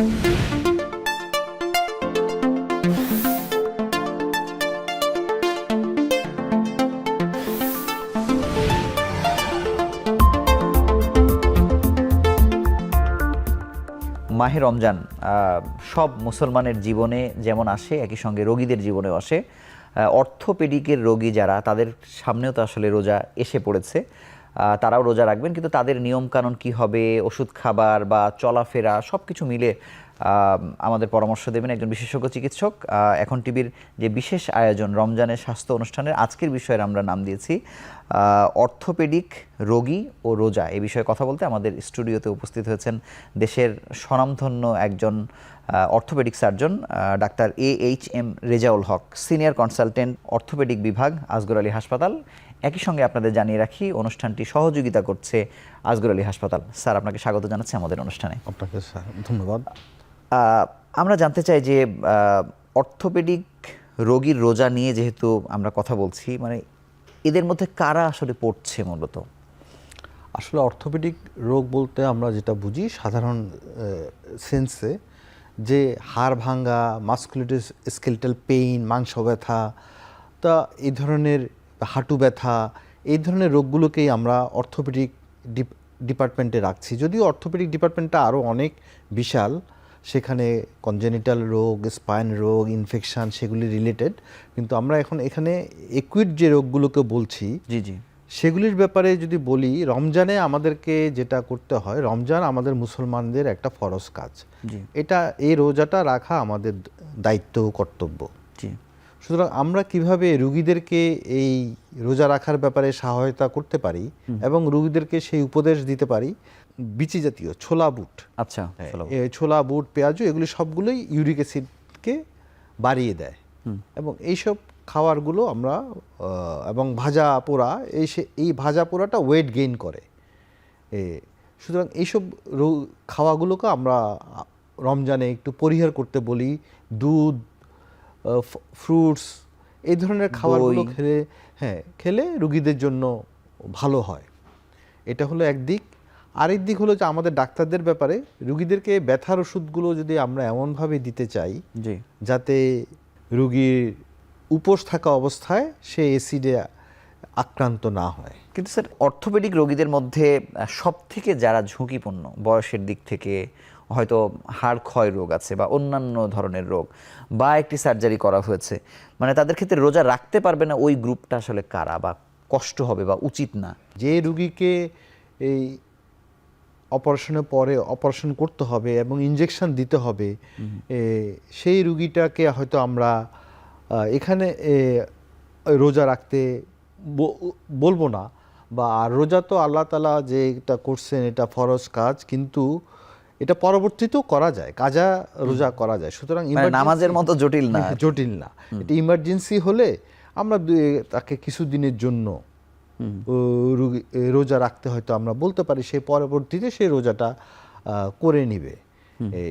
মাহে রমজান সব মুসলমানের জীবনে যেমন আসে, একই সঙ্গে রোগীদের জীবনেও আসে। অর্থোপেডিকের রোগী যারা, তাদের সামনেও তো আসলে রোজা এসে পড়েছে। তারাও রোজা রাখবেন, কিন্তু তাদের নিয়মকানুন কি হবে, ওষুধ খাবার বা চলাফেরা সব কিছু মিলে আমাদের পরামর্শ দেবেন একজন বিশেষজ্ঞ চিকিৎসক। এখন টিভির যে বিশেষ আয়োজন রমজানের স্বাস্থ্য অনুষ্ঠানের আজকের বিষয়ের আমরা নাম দিয়েছি অর্থোপেডিক রোগী ও রোজা। এই বিষয়ে কথা বলতে আমাদের স্টুডিওতে উপস্থিত হয়েছেন দেশের স্বনামধন্য একজন orthopaedic surgeon doctor A H M Rezaul Haque, senior consultant orthopaedic বিভাগ আজগর আলী হাসপাতাল। একই সঙ্গে আপনাদের জানিয়ে রাখি অনুষ্ঠানটি সহযোগিতা করছে আজগর আলী হাসপাতাল। স্যার আপনাকে স্বাগত জানাচ্ছি আমাদের অনুষ্ঠানে। আপনাকে স্যার ধন্যবাদ। আমরা জানতে চাই যে অর্থোপেডিক রোগীর রোজা নিয়ে যেহেতু আমরা কথা বলছি মানে এদের মধ্যে কারা আসলে পড়ছে মূলত? আসলে অর্থোপেডিক রোগ বলতে আমরা যেটা বুঝি সাধারণ সেন্সে যে হাড় ভাঙ্গা মাস্কুলিটিস স্কেলটাল পেইন মাংস ব্যথা তা এই ধরনের হাঁটু ব্যথা এই ধরনের রোগগুলোকেই আমরা অর্থোপেডিক ডিপার্টমেন্টে রাখছি। যদিও অর্থোপেডিক ডিপার্টমেন্টটা আরও অনেক বিশাল সেখানে কনজেনিটাল রোগ স্পাইন রোগ ইনফেকশান সেগুলি রিলেটেড কিন্তু আমরা এখন এখানে একুইড যে রোগগুলোকে বলছি জি জি। সেগুলির ব্যাপারে যদি বলি রমজানে আমাদেরকে যেটা করতে হয় রমজান আমাদের মুসলমানদের একটা ফরজ কাজ। এটা এই রোজাটা রাখা আমাদের দায়িত্ব ও কর্তব্য। সুতরাং আমরা কীভাবে রুগীদেরকে এই রোজা রাখার ব্যাপারে সহায়তা করতে পারি এবং রুগীদেরকে সেই উপদেশ দিতে পারি? বিচি জাতীয় ছোলা বুট। আচ্ছা ছোলা বুট। পেঁয়াজু এগুলি সবগুলোই ইউরিক অ্যাসিডকে বাড়িয়ে দেয়। এবং এইসব খাবারগুলো আমরা এবং ভাজা পোড়া এই সে এই ভাজা পোড়াটা ওয়েট গেইন করে। এ, সুতরাং এইসব খাওয়াগুলোকে আমরা রমজানে একটু পরিহার করতে বলি। দুধ ফ্রুটস এই ধরনের খাবারগুলো খেলে হ্যাঁ খেলে রুগীদের জন্য ভালো হয়। এটা হলো একদিক আরেক দিক হলো যে আমাদের ডাক্তারদের ব্যাপারে রুগীদেরকে ব্যথার ওষুধগুলো যদি আমরা এমনভাবে দিতে চাই যাতে রুগীর উপোস থাকা অবস্থায় সে এসিডে আক্রান্ত না হয়। কিন্তু স্যার অর্থোপেডিক রোগীদের মধ্যে সব থেকে যারা ঝুঁকিপূর্ণ বয়সের দিক থেকে হয়তো হাড় ক্ষয় রোগ আছে বা অন্যান্য ধরনের রোগ বা একটি সার্জারি করা হয়েছে। মানে তাদের ক্ষেত্রে রোজা রাখতে পারবে না ওই গ্রুপটা আসলে কারা বা কষ্ট হবে বা উচিত না। যে রুগীকে এই অপারেশনের পরে অপারেশন করতে হবে এবং ইনজেকশন দিতে হবে সেই রুগীটাকে হয়তো আমরা এখানে রোজা রাখতে বলব না। বা আর রোজা তো আল্লাহ তালা যে এটা করছেন এটা ফরজ কাজ কিন্তু এটা পরবর্তীতেও করা যায় কাজা রোজা করা যায়। সুতরাং মানে নামাজের মতো জটিল না জটিল না। এটা ইমার্জেন্সি হলে আমরা তাকে কিছুদিনের জন্য রোজা রাখতে হয়তো আমরা বলতে পারি সে পরবর্তীতে সে রোজাটা করে নিবে।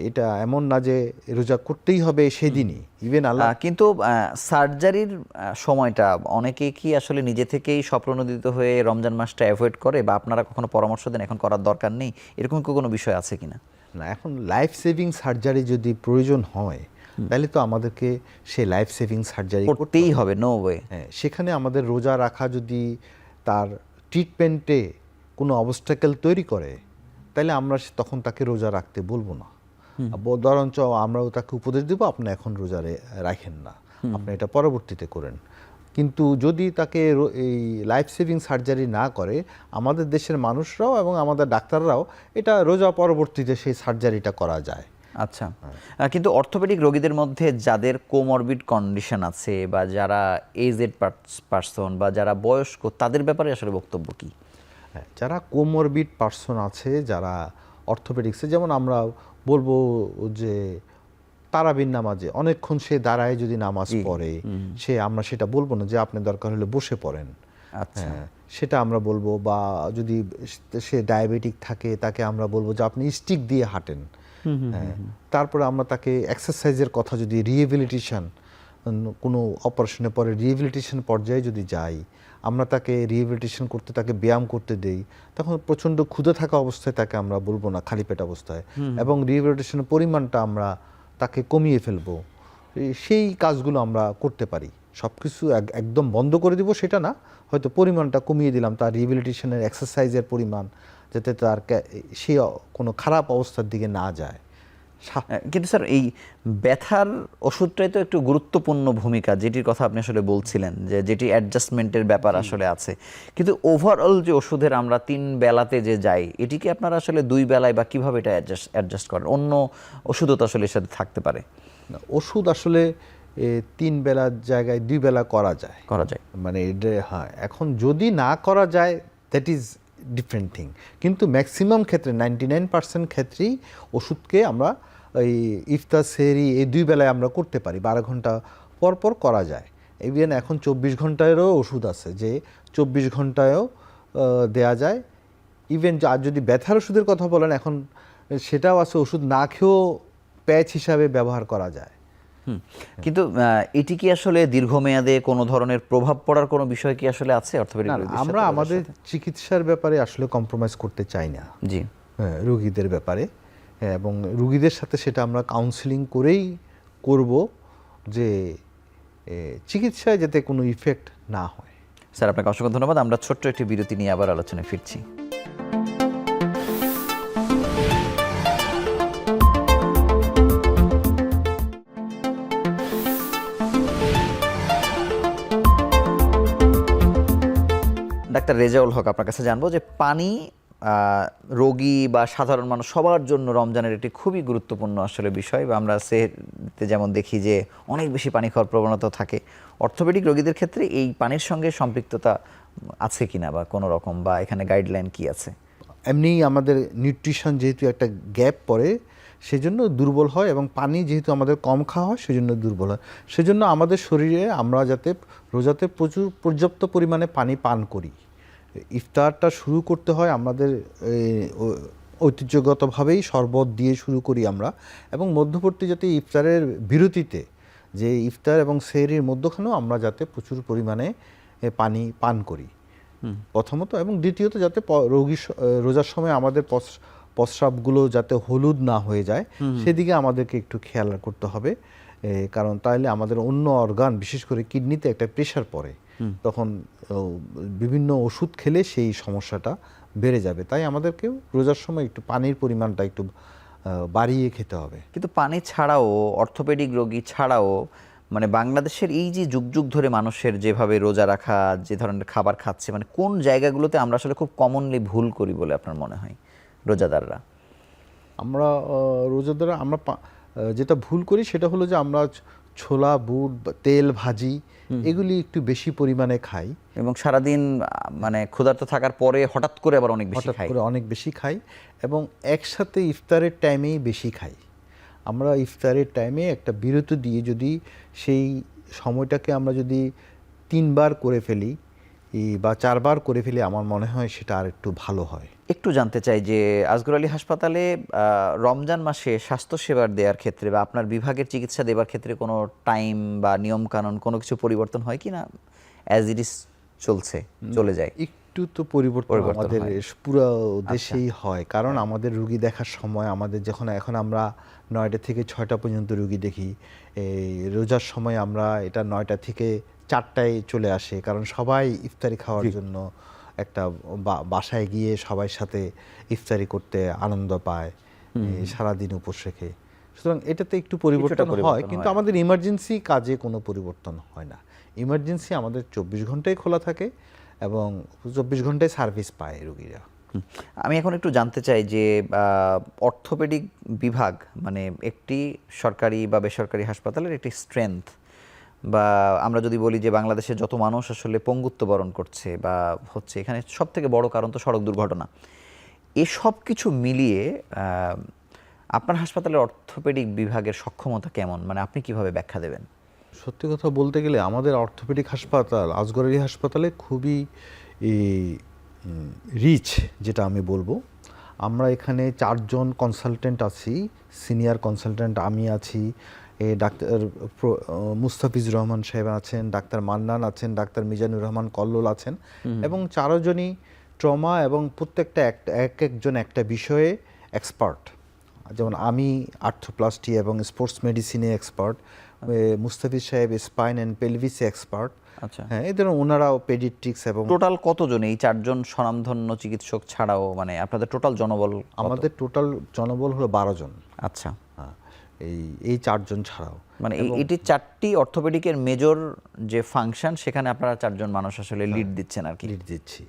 এটা এমন না যে রোজা করতেই হবে সেদিনই ইভেন আল্লাহ কিন্তু সার্জারির সময়টা অনেকে কি আসলে নিজে থেকেই স্বপ্রণোদিত হয়ে রমজান মাসটা অ্যাভয়েড করে বা আপনারা কখনো পরামর্শ দেন এখন করার দরকার নেই? এরকম কি কোনো বিষয় আছে কিনা? না এখন লাইফ সেভিং সার্জারি যদি প্রয়োজন হয় তাহলে তো আমাদেরকে সে লাইফ সেভিং সার্জারি করতেই হবে। নো ওয়ে হ্যাঁ সেখানে আমাদের রোজা রাখা যদি তার ট্রিটমেন্টে কোনো অবস্টাকেল তৈরি করে তাহলে আমরা সে- তখন তাকে রোজা রাখতে বলব না। বরঞ্চ আমরাও তাকে উপদেশ দেবো আপনি এখন রোজা রাখেন না। আপনি এটা পরবর্তীতে করেন। কিন্তু যদি তাকে এই লাইফ সেভিং সার্জারি না করে আমাদের দেশের মানুষরাও এবং আমাদের ডাক্তাররাও এটা রোজা পরবর্তীতে সেই সার্জারিটা করা যায়। আচ্ছা। কিন্তু অর্থোপেডিক রোগীদের মধ্যে যাদের কোমরবিড কন্ডিশন আছে বা যারা এজেড পার্সন বা যারা বয়স্ক তাদের ব্যাপারে আসলে বক্তব্য কী? হ্যাঁ, যারা কোমরবিড পার্সন আছে যারা অর্থোপেডিক্সে যেমন আমরা বলব যে তারাবির নামাজে অনেকক্ষণ সে দাঁড়ায় যদি নামাজ পড়ে সে আমরা সেটা বলব না যে আপনি দরকার হলে বসে পড়েন। আচ্ছা। হ্যাঁ, সেটা আমরা বলব বা যদি সে ডায়াবেটিক থাকে তাকে আমরা বলব যে আপনি স্টিক দিয়ে হাঁটেন। হ্যাঁ, তারপরে আমরা তাকে এক্সারসাইজের কথা যদি রিহেবিলিটেশন কোনো অপারেশনের পরে রিহেবিলিটেশন পর্যায়ে যদি যাই আমরা তাকে রিহেবিলিটেশন করতে তাকে ব্যায়াম করতে দেই তখন প্রচণ্ড ক্ষুধা থাকা অবস্থায় তাকে আমরা বলব না খালি পেট অবস্থায়। এবং রিহেবিলিটেশনের পরিমাণটা আমরা তাকে কমিয়ে ফেলব। সেই কাজগুলো আমরা করতে পারি। সব কিছু একদম বন্ধ করে দিব সেটা না। হয়তো পরিমাণটা কমিয়ে দিলাম, তার রিহেবিলিটেশনের এক্সারসাইজের পরিমাণ, যাতে তার সে কোনো খারাপ অবস্থার দিকে না যায়। কিন্তু স্যার এই ব্যথার ওষুধটাই তো একটু গুরুত্বপূর্ণ ভূমিকা যেটির কথা আপনি আসলে বলছিলেন যে যেটি অ্যাডজাস্টমেন্টের ব্যাপার আসলে আছে। কিন্তু ওভারঅল যে ওষুধের আমরা তিন বেলাতে যে যাই এটিকে আপনারা আসলে দুই বেলায় বা কীভাবে এটা অ্যাডজাস্ট অ্যাডজাস্ট করেন? অন্য ওষুধও তো আসলে এর সাথে থাকতে পারে। ওষুধ আসলে তিন বেলার জায়গায় দুই বেলা করা যায়। করা যায়। মানে হ্যাঁ এখন যদি না করা যায় দ্যাট ইজ ডিফারেন্ট থিং কিন্তু ম্যাক্সিমাম ক্ষেত্রে নাইনটি নাইন পার্সেন্ট ক্ষেত্রেই ওষুধকে আমরা এই ইফতার সেরি এই দুই বেলায় আমরা করতে পারি। বারো ঘণ্টা পর পর করা যায়। ইভেন এখন চব্বিশ ঘন্টায়েরও ওষুধ আছে যে চব্বিশ ঘন্টায়ও দেয়া যায়। ইভেন আর যদি ব্যথার ওষুধের কথা বলেন, এখন সেটাও আছে, ওষুধ না খেয়েও প্যাচ হিসাবে ব্যবহার করা যায়। কিন্তু এটি কি আসলে দীর্ঘমেয়াদে কোনো ধরনের প্রভাব পড়ার কোনো বিষয় কি আসলে আছে অর্থোপেডিক আমরা আমাদের চিকিৎসার ব্যাপারে আসলে কম্প্রোমাইজ করতে চাই না। জি। হ্যাঁ, রুগীদের ব্যাপারে। হ্যাঁ, এবং রুগীদের সাথে সেটা আমরা কাউন্সিলিং করেই করব যে চিকিৎসায় যাতে কোনো ইফেক্ট না হয়। স্যার আপনাকে অসংখ্য ধন্যবাদ। আমরা ছোট্ট একটি বিরতি নিয়ে আবার আলোচনায় ফিরছি। ডাক্তার রেজাউল হক আপনার কাছে জানব যে পানি রোগী বা সাধারণ মানুষ সবার জন্য রমজানের একটি খুবই গুরুত্বপূর্ণ আসলে বিষয় বা আমরা সেতে যেমন দেখি যে অনেক বেশি পানি খাওয়ার প্রবণতা থাকে। অর্থোপেডিক রোগীদের ক্ষেত্রে এই পানির সঙ্গে সম্পৃক্ততা আছে কিনা বা কোনো রকম বা এখানে গাইডলাইন কি আছে? এমনি আমাদের নিউট্রিশন যেহেতু একটা গ্যাপ পড়ে, সেজন্য দুর্বল হয় এবং পানি যেহেতু আমাদের কম খাওয়া হয়, সেজন্য দুর্বল হয়। সেজন্য আমাদের শরীরে আমরা যাতে রোজাতে প্রচুর পর্যাপ্ত পরিমাণে পানি পান করি। ইফতারটা শুরু করতে হয় আমাদের ঐতিহ্যগতভাবেই শরবত দিয়ে শুরু করি আমরা। এবং মধ্যবর্তী যাতে ইফতারের বিরতিতে যে ইফতার এবং সেহরির মধ্যখানেও আমরা যাতে প্রচুর পরিমাণে পানি পান করি। প্রথমত এবং দ্বিতীয়ত যাতে রোগী রোজার সময় আমাদের প্রস্রাবগুলো যাতে হলুদ না হয়ে যায় সেদিকে আমাদেরকে একটু খেয়াল করতে হবে। কারণ তাহলে আমাদের অন্য অর্গান বিশেষ করে কিডনিতে একটা প্রেশার পড়ে। তখন বিভিন্ন ওষুধ খেলে সেই সমস্যাটা বেড়ে যাবে। তাই আমাদেরকেও রোজার সময় একটু পানির পরিমাণটা একটু বাড়িয়ে খেতে হবে। কিন্তু পানি ছাড়াও অর্থোপেডিক রোগী ছাড়াও মানে বাংলাদেশের এই যে যুগ যুগ ধরে মানুষের যেভাবে রোজা রাখা যে ধরনের খাবার খাচ্ছে মানে কোন জায়গাগুলোতে আমরা আসলে খুব কমনলি ভুল করি বলে আপনার মনে হয় রোজাদাররা? আমরা আহ, রোজাদারা আমরা যেটা ভুল করি সেটা হলো যে আমরা ছোলা বুট তেল ভাজি এগুলি একটু বেশি পরিমাণে খাই। এবং সারাদিন মানে ক্ষুধার্ত থাকার পরে হঠাৎ করে আবার অনেক বেশি হঠাৎ খাই। করে অনেক বেশি খাই এবং একসাথে ইফতারের টাইমেই বেশি খাই। আমরা ইফতারের টাইমে একটা বিরতি দিয়ে যদি সেই সময়টাকে আমরা যদি তিনবার করে ফেলি বা চারবার করে ফেলে আমার মনে হয় সেটা আর একটু ভালো হয়। একটু জানতে চাই যে আজগর আলী হাসপাতালে রমজান মাসে স্বাস্থ্যসেবার দেওয়ার ক্ষেত্রে বা আপনার বিভাগের চিকিৎসা দেওয়ার ক্ষেত্রে কোনো টাইম বা নিয়ম কানুন কোনো কিছু পরিবর্তন হয় কি না অ্যাজ ইট ইজ চলছে চলে যায়। একটু তো পরিবর্তন পরিবর্তন আমাদের পুরো দেশেই হয়। কারণ আমাদের রুগী দেখার সময় আমাদের যখন এখন আমরা নয়টা থেকে ছয়টা পর্যন্ত রুগী দেখি এই রোজার সময় আমরা এটা নয়টা থেকে চারটায় চলে আসে কারণ সবাই ইফতারি খাওয়ার জন্য একটা বা- বাসায় গিয়ে সবাই সাথে ইফতারি করতে আনন্দ পায় সারাদিন উপোস রেখে। সুতরাং এটাতে একটু পরিবর্তন হয় কিন্তু আমাদের ইমার্জেন্সি কাজে কোনো পরিবর্তন হয় না। ইমার্জেন্সি আমাদের চব্বিশ ঘন্টায় খোলা থাকে এবং চব্বিশ ঘন্টায় সার্ভিস পায় রুগীরা। আমি এখন একটু জানতে চাই যে অর্থোপেডিক বিভাগ মানে একটি সরকারি বা বেসরকারি হাসপাতালের একটি স্ট্রেংথ বা আমরা যদি বলি যে বাংলাদেশে যত মানুষ আসলে পঙ্গুত্ব বরণ করছে বা হচ্ছে এখানে সব থেকে বড় কারণ তো সড়ক দুর্ঘটনা। এসব কিছু মিলিয়ে আপনার হাসপাতালের অর্থোপেডিক বিভাগের সক্ষমতা কেমন? মানে আপনি কীভাবে ব্যাখ্যা দেবেন? সত্যি কথা বলতে গেলে আমাদের অর্থোপেডিক হাসপাতাল আজগরারি হাসপাতালে খুবই রিচ যেটা আমি বলব। আমরা এখানে চারজন কনসালটেন্ট আছি সিনিয়র কনসালটেন্ট আমি আছি এ ডাক্তার মুস্তাফিজুর রহমান সাহেব আছেন ডাক্তার মান্নান আছেন ডাক্তার মিজানুর রহমান কল্লোল আছেন এবং চারজনই ট্রমা এবং প্রত্যেকটা এক একজন একটা বিষয়ে এক্সপার্ট। যেমন আমি আর্থোপ্লাস্টি এবং স্পোর্টস মেডিসিনে এক্সপার্ট মুস্তাফিজ সাহেব স্পাইন অ্যান্ড পেলভিসে এক্সপার্ট। আচ্ছা। হ্যাঁ এদের ওনারাও পেডিট্রিক্স এবং টোটাল কতজন এই চারজন স্বনামধন্য চিকিৎসক ছাড়াও মানে আপনাদের টোটাল জনবল আমাদের টোটাল জনবল হলো বারো জন। আচ্ছা। এই এই চারজন ছাড়াও। মানে এটি চারটি অর্থোপেডিকের মেজর যে ফাংশন সেখানে আপনারা চারজন মানুষ আসলে লিড দিচ্ছেন আর কি। লিড দিচ্ছি।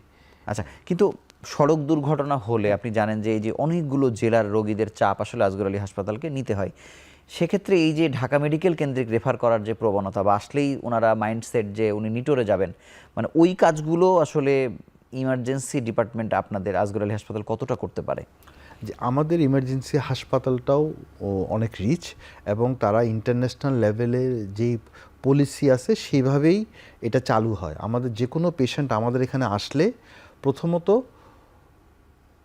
আচ্ছা কিন্তু সড়ক দুর্ঘটনা হলে আপনি জানেন যে এই যে অনেকগুলো জেলার রোগীদের চাপ আসলে আজগর আলী হাসপাতালকে নিতে হয়। সেক্ষেত্রে এই যে ঢাকা মেডিকেল কেন্দ্রিক রেফার করার যে প্রবণতা বা আসলেই ওনারা মাইন্ডসেট যে উনি নিটোরে যাবেন মানে ওই কাজগুলো আসলে ইমার্জেন্সি ডিপার্টমেন্ট আপনাদের আজগর আলী হাসপাতাল কতটা করতে পারে? যে আমাদের ইমার্জেন্সি হাসপাতালটাও অনেক রিচ এবং তারা ইন্টারন্যাশনাল লেভেলের যেই পলিসি আছে সেইভাবেই এটা চালু হয়। আমাদের যে কোনো পেশেন্ট আমাদের এখানে আসলে প্রথমত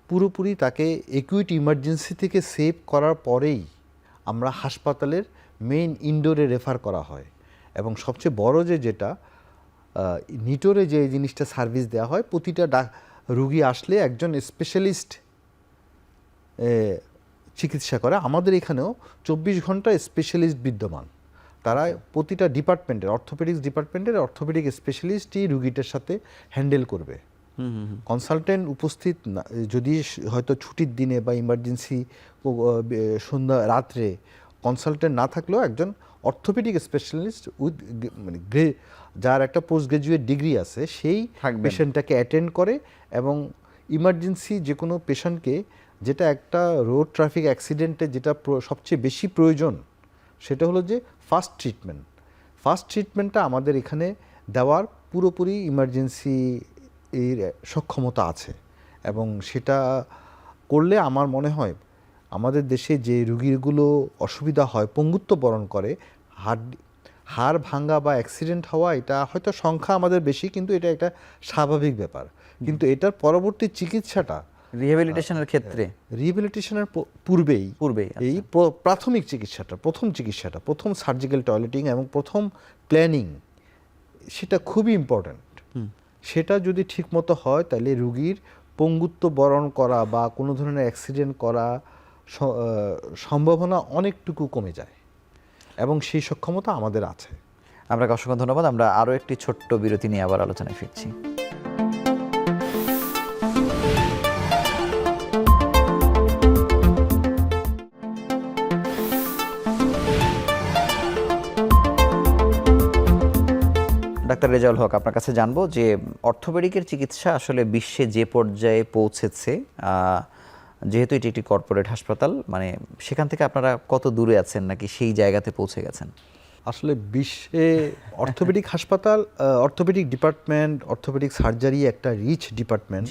পুরোপুরি তাকে একুইট ইমার্জেন্সি থেকে সেভ করার পরেই আমরা হাসপাতালের মেইন ইনডোরে রেফার করা হয়। এবং সবচেয়ে বড় যে যেটা নিটোরে যে জিনিসটা সার্ভিস দেওয়া হয়, প্রতিটা রুগী আসলে একজন স্পেশালিস্ট চিকিৎসা করে। আমাদের এখানেও চব্বিশ ঘণ্টা স্পেশালিস্ট বিদ্যমান। তারা প্রতিটা ডিপার্টমেন্টের অর্থোপেডিক্স ডিপার্টমেন্টের অর্থোপেডিক স্পেশালিস্টই রুগীটার সাথে হ্যান্ডেল করবে। কনসালটেন্ট উপস্থিত না- যদি হয়তো ছুটির দিনে বা ইমার্জেন্সি সন্ধ্যা রাত্রে কনসালটেন্ট না থাকলেও একজন অর্থোপেডিক স্পেশালিস্ট উইথ মানে গ্রে যার একটা পোস্ট গ্রাজুয়েট ডিগ্রি আছে সেই পেশেন্টটাকে অ্যাটেন্ড করে এবং ইমার্জেন্সি যে কোনো পেশেন্টকে যেটা একটা রোড ট্রাফিক অ্যাক্সিডেন্টে যেটা সবচেয়ে বেশি প্রয়োজন, সেটা হলো যে ফার্স্ট ট্রিটমেন্ট ফার্স্ট ট্রিটমেন্টটা আমাদের এখানে দেওয়ার পুরোপুরি ইমার্জেন্সি এর সক্ষমতা আছে এবং সেটা করলে আমার মনে হয় আমাদের দেশে যে রুগীগুলো অসুবিধা হয় পঙ্গুত্ব বরণ করে, হাড় হাড় ভাঙ্গা বা অ্যাক্সিডেন্ট হওয়া, এটা হয়তো সংখ্যা আমাদের বেশি, কিন্তু এটা একটা স্বাভাবিক ব্যাপার। কিন্তু এটার পরবর্তী চিকিৎসাটা রিহ্যাবিলিটেশনের ক্ষেত্রে? রিহ্যাবিলিটেশনের পূর্বেই। পূর্বেই, আচ্ছা। এই প্রাথমিক চিকিৎসাটা প্রথম চিকিৎসাটা প্রথম সার্জিক্যাল টয়লেটিং এবং প্রথম প্ল্যানিং সেটা খুবই ইম্পর্ট্যান্ট সেটা যদি ঠিকমতো হয় তাহলে রুগীর পঙ্গুত্ব বরণ করা বা কোনো ধরনের অ্যাক্সিডেন্ট করা সম্ভাবনা অনেকটুকু কমে যায়। এবং সেই সক্ষমতা আমাদের আছে। আপনাকে অসংখ্য ধন্যবাদ। আমরা আরও একটি ছোট্ট বিরতি নিয়ে আবার আলোচনায় ফিরছি। ডাক্তার রেজাউল হক আপনার কাছে জানব যে অর্থোপেডিকের চিকিৎসা আসলে বিশ্বে যে পর্যায়ে পৌঁছেছে যেহেতু এটি একটি কর্পোরেট হাসপাতাল মানে সেখান থেকে আপনারা কত দূরে আছেন নাকি সেই জায়গাতে পৌঁছে গেছেন? আসলে বিশ্বে অর্থোপেডিক হাসপাতাল অর্থোপেডিক ডিপার্টমেন্ট অর্থোপেডিক সার্জারি একটা রিচ ডিপার্টমেন্ট।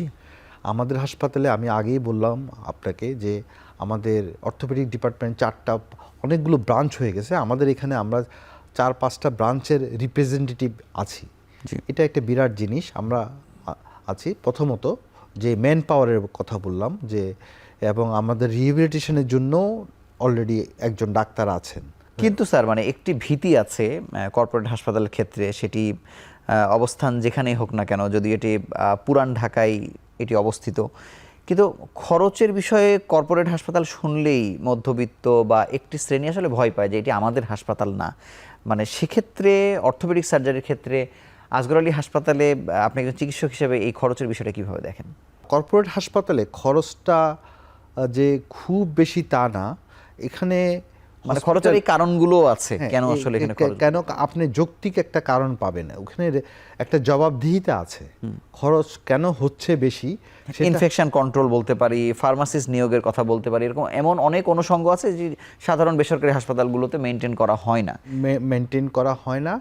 আমাদের হাসপাতালে আমি আগেই বললাম আপনাকে যে আমাদের অর্থোপেডিক ডিপার্টমেন্ট চারটা অনেকগুলো ব্রাঞ্চ হয়ে গেছে। আমাদের এখানে আমরা চার পাঁচটা ব্রাঞ্চের রিপ্রেজেন্টেটিভ আছি এটা একটা বিরাট জিনিস আমরা আছি। প্রথমত যে ম্যান পাওয়ারের কথা বললাম যে এবং আমাদের রিহেবিলিটেশনের জন্য অলরেডি একজন ডাক্তার আছেন। কিন্তু স্যার মানে একটি ভীতি আছে কর্পোরেট হাসপাতালের ক্ষেত্রে সেটি অবস্থান যেখানেই হোক না কেন যদি এটি পুরান ঢাকায় এটি অবস্থিত। কিন্তু খরচের বিষয়ে কর্পোরেট হাসপাতাল শুনলেই মধ্যবিত্ত বা একটি শ্রেণি আসলে ভয় পায় যে এটি আমাদের হাসপাতাল না। মানে সেক্ষেত্রে অর্থোপেডিক সার্জারির ক্ষেত্রে আজগর আলী হাসপাতালে, আপনি একজন চিকিৎসক হিসেবে এই খরচের বিষয়টা কীভাবে দেখেন? কর্পোরেট হাসপাতালে খরচটা যে খুব বেশি তা না। এখানে মানে খরচের এই কারণগুলো আছে হ্যাঁ, কেন আসলে এখানে কেন আপনি যৌক্তিক একটা কারণ পাবেন ওখানে একটা জবাবদিহিতা আছে। খরচ কেন হচ্ছে বেশি? ইনফেকশন কন্ট্রোল বলতে পারি ফার্মাসিস্ট নিয়োগের কথা বলতে পারি এরকম এমন অনেক অনুষঙ্গ আছে যে সাধারণ বেসরকারি হাসপাতালগুলোতে মেনটেন করা হয় না। মেনটেন করা হয় না।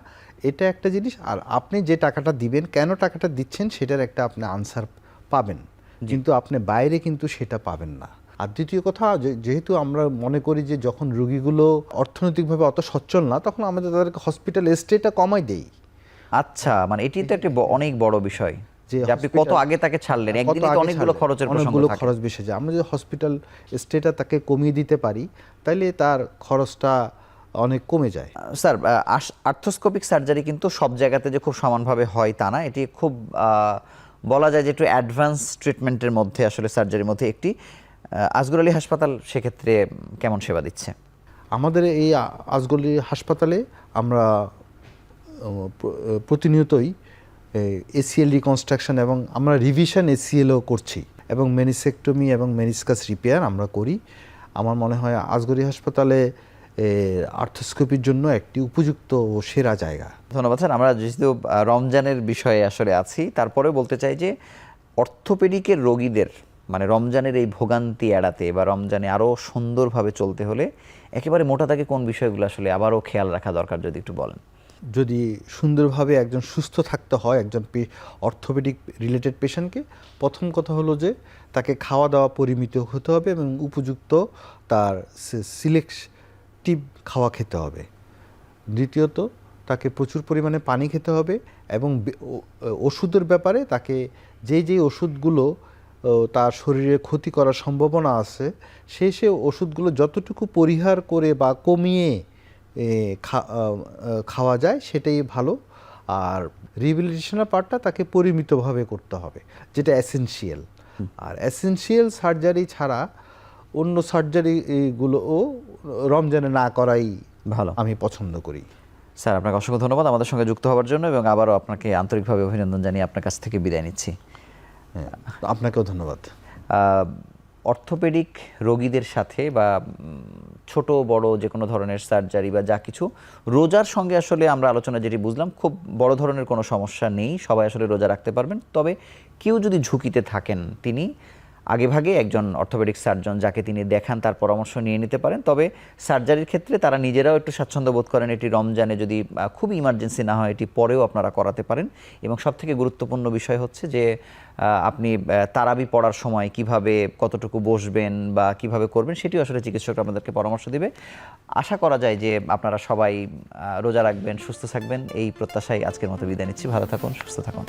এটা একটা জিনিস আর আপনি যে টাকাটা দিবেন কেন টাকাটা দিচ্ছেন সেটার একটা আপনি আনসার পাবেন। কিন্তু আপনি বাইরে কিন্তু সেটা পাবেন না। আর দ্বিতীয় কথা যেহেতু আমরা মনে করি যে যখন রুগীগুলো অর্থনৈতিকভাবে অত সচ্ছল না তখন আমাদের তাদেরকে হসপিটাল স্টেটা কমাই দেই। আচ্ছা মানে এটি তো একটা অনেক বড় বিষয়। যে আপনি কত আগে তাকে ছাড়লেন? একদিনে তো অনেকগুলো খরচের অনেকগুলো খরচ বেশি যায়। আমরা যদি হসপিটাল স্টেটা তাকে কমিয়ে দিতে পারি তাইলে তার খরচটা অনেক কমে যায়। স্যার আর্থোস্কোপিক সার্জারি কিন্তু সব জায়গাতে যে খুব সমানভাবে হয় তা না। এটি খুব বলা যায় যে একটু অ্যাডভান্স ট্রিটমেন্টের মধ্যে আসলে সার্জারির মধ্যে একটি আহ, আসগর আলী হাসপাতাল সেক্ষেত্রে কেমন সেবা দিচ্ছে? আমাদের এই আ- আজগলি হাসপাতালে আমরা প্রতিনিয়তই এসিএল রিকনস্ট্রাকশন এবং আমরা রিভিশন এসিএলও করছি এবং মেনিসেক্টমি এবং মেনিসকাস রিপেয়ার আমরা করি। আমার মনে হয় আজগরি হাসপাতালে আর্থোস্কোপির জন্য একটি উপযুক্ত ও সেরা জায়গা। ধন্যবাদ স্যার। আমরা যেহেতু রমজানের বিষয়ে আসলে আছি তারপরে বলতে চাই যে অর্থোপেডিকের রোগীদের মানে রমজানের এই ভোগান্তি এড়াতে বা রমজানে আরও সুন্দরভাবে চলতে হলে একেবারে মোটা তাকে কোন বিষয়গুলো আসলে আবারও খেয়াল রাখা দরকার যদি একটু বলেন? যদি সুন্দরভাবে একজন সুস্থ থাকতে হয়, একজন অর্থোপেডিক রিলেটেড পেশেন্টকে প্রথম কথা হলো যে তাকে খাওয়া দাওয়া পরিমিত হতে হবে এবং উপযুক্ত তার সিলেক্টিভ খাওয়া খেতে হবে। দ্বিতীয়ত, তাকে প্রচুর পরিমাণে পানি খেতে হবে এবং ওষুধের ব্যাপারে তাকে যেই যেই ওষুধগুলো তার শরীরে ক্ষতি করার সম্ভাবনা আছে সেই সেই ওষুধগুলো যতটুকু পরিহার করে বা কমিয়ে খাওয়া যায় সেটাই ভালো। আর রিহেবিলিটেশনের পার্টটা তাকে পরিমিতভাবে করতে হবে যেটা অ্যাসেনশিয়াল আর অ্যাসেনশিয়াল সার্জারি ছাড়া অন্য সার্জারিগুলোও রমজানে না করাই ভালো। আমি পছন্দ করি। স্যার আপনাকে অসংখ্য ধন্যবাদ আমাদের সঙ্গে যুক্ত হওয়ার জন্য এবং আবারও আপনাকে আন্তরিকভাবে অভিনন্দন জানিয়ে আপনার কাছ থেকে বিদায় নিচ্ছি। আপনাকেও ধন্যবাদ। অর্থোপেডিক রোগীদের সাথে বা ছোট, বড় যে কোনো ধরনের সার্জারি বা যা কিছু, রোজার সঙ্গে আসলে আমরা আলোচনা যেটি বুঝলাম, খুব বড় ধরনের কোনো সমস্যা নেই, সবাই আসলে রোজা রাখতে পারবেন। তবে কেউ যদি ঝুঁকিতে থাকেন তিনি আগেভাগে একজন অর্থোপেডিক সার্জন যাকে তিনি দেখান, তার পরামর্শ নিয়ে নিতে পারেন। তবে সার্জারির ক্ষেত্রে তারা নিজেরাও একটু স্বাচ্ছন্দ্য বোধ করেন, এটি রমজানে যদি খুব ইমার্জেন্সি না হয়, এটি পরেও আপনারা করাতে পারেন। এবং সবথেকে গুরুত্বপূর্ণ বিষয় হচ্ছে যে আপনি তারাবি পড়ার সময় কীভাবে কতটুকু বসবেন বা কীভাবে করবেন, সেটিও আসলে চিকিৎসক আপনাদেরকে পরামর্শ দিবে। আশা করা যায় যে, আপনারা সবাই রোজা রাখবেন, সুস্থ থাকবেন। এই প্রত্যাশায় আজকের মতো বিদায় নিচ্ছি। ভালো থাকুন, সুস্থ থাকুন।